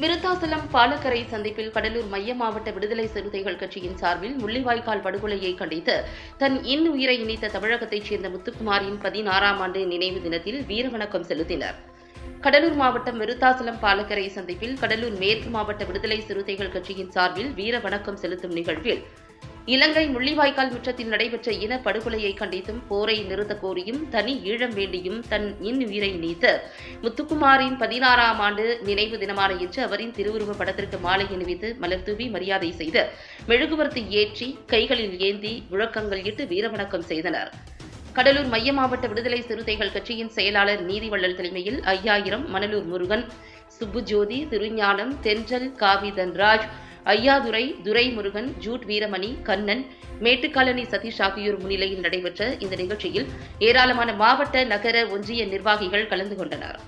விருத்தாசலம் பாலக்கரை சந்திப்பில் கடலூர் மைய மாவட்ட விடுதலை சிறுத்தைகள் கட்சியின் சார்பில் முள்ளிவாய்க்கால் படுகொலையை கண்டித்து தன் இன்னுயிரை இணைத்த தமிழகத்தைச் சேர்ந்த முத்துக்குமாரின் பதினாறாம் ஆண்டு நினைவு தினத்தில் வீரவணக்கம் செலுத்தினர். கடலூர் மாவட்டம் விருத்தாசலம் பாலக்கரை சந்திப்பில் கடலூர் மேற்கு மாவட்ட விடுதலை சிறுத்தைகள் கட்சியின் சார்பில் வீர வணக்கம் செலுத்தும் நிகழ்வில் இலங்கை முள்ளிவாய்க்கால் முற்றத்தில் நடைபெற்ற இன படுகொலையை கண்டித்தும் போரை நிறுத்தக் கோரியும் தனி ஈழம் வேண்டியும் தன் இன்னுயிரை நீத்து. முத்துக்குமாரின் பதினாறாம் ஆண்டு நினைவு தினமான இன்று அவரின் திருவுருவ படத்திற்கு மாலை அணிவித்து மலர்தூவி மரியாதை செய்து மெழுகுவர்த்தி ஏற்றி கைகளில் ஏந்தி முழக்கங்கள் இட்டு வீரவணக்கம் செய்தனர். கடலூர் மைய மாவட்ட விடுதலை சிறுத்தைகள் கட்சியின் செயலாளர் நீதிவள்ளல் தலைமையில் ஐயாயிரம் மணலூர் முருகன் சுப்புஜோதி திருஞானம் தென்றல் காவி தன்ராஜ் ஐயாதுரை துரைமுருகன் ஜூட் வீரமணி கண்ணன் மேட்டுக்காலனி சதீஷ் ஆகியோர் முன்னிலையில் நடைபெற்ற இந்த நிகழ்ச்சியில் ஏராளமான மாவட்ட நகர ஒன்றிய நிர்வாகிகள் கலந்து கொண்டனர்.